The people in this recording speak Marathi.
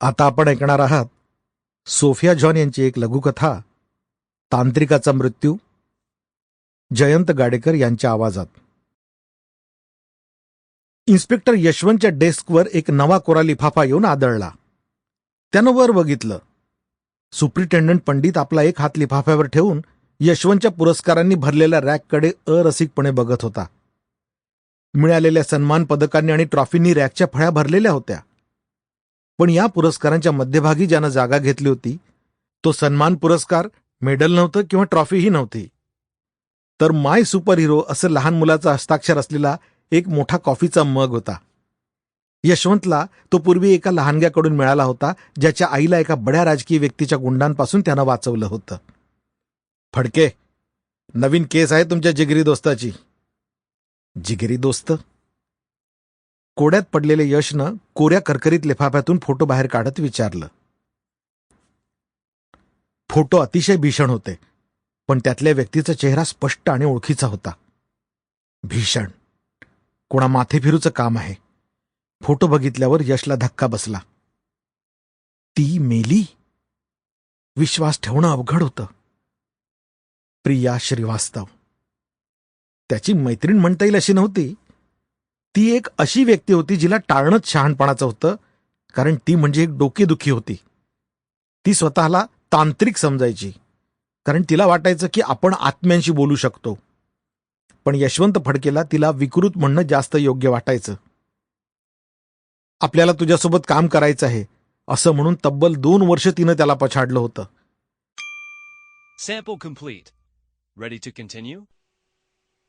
आता आपण ऐकणार आहात सोफिया जॉन यांची एक लघुकथा तांत्रिकाचा मृत्यू जयंत गाडेकर यांच्या आवाजात. इन्स्पेक्टर यशवंतच्या डेस्कवर एक नवा कोरा लिफाफा येऊन आदळला. त्यानं वर बघितलं. सुप्रिटेंडंट पंडित आपला एक हात लिफाफ्यावर ठेवून यशवंतच्या पुरस्कारांनी भरलेल्या रॅककडे अरसिकपणे बघत होता. मिळालेल्या सन्मान पदकांनी आणि ट्रॉफींनी रॅकच्या फळ्या भरलेल्या होत्या. पण या पुरस्कारांच्या मध्यभागी ज्यानं जागा घेतली होती तो सन्मान पुरस्कार मेडल नव्हतं किंवा ट्रॉफीही नव्हती. तर माय सुपर हिरो असं लहान मुलाचा हस्ताक्षर असलेला एक मोठा कॉफीचा मग होता. यशवंतला तो पूर्वी एका लहानग्याकडून मिळाला होता ज्याच्या आईला एका बड्या राजकीय व्यक्तीच्या गुंडांपासून त्यानं वाचवलं होतं. फडके नवीन केस आहे तुमच्या जिगरी दोस्ताची. जिगरी दोस्त? कोड्यात पडलेले यशनं कोऱ्या करकरीत लिफाफ्यातून फोटो बाहेर काढत विचारलं. फोटो अतिशय भीषण होते पण त्यातल्या व्यक्तीचा चेहरा स्पष्ट आणि ओळखीचा होता. भीषण. कोणा माथेफिरूचं काम आहे. फोटो बघितल्यावर यशला धक्का बसला. ती मेली? विश्वास ठेवणं अवघड होतं. प्रिया श्रीवास्तव. त्याची मैत्रीण म्हणता येईल अशी नव्हती ती एक अशी व्यक्ती होती जिला टाळणंच शहाणपणाचं होतं कारण ती म्हणजे एक डोकेदुखी होती. ती स्वतःला तांत्रिक समजायची कारण तिला वाटायचं की आपण आत्म्यांशी बोलू शकतो. पण यशवंत फडकेला तिला विकृत म्हणणं जास्त योग्य वाटायचं. आपल्याला तुझ्यासोबत काम करायचं आहे असं म्हणून तब्बल दोन वर्ष तिनं त्याला पछाडलं होतं.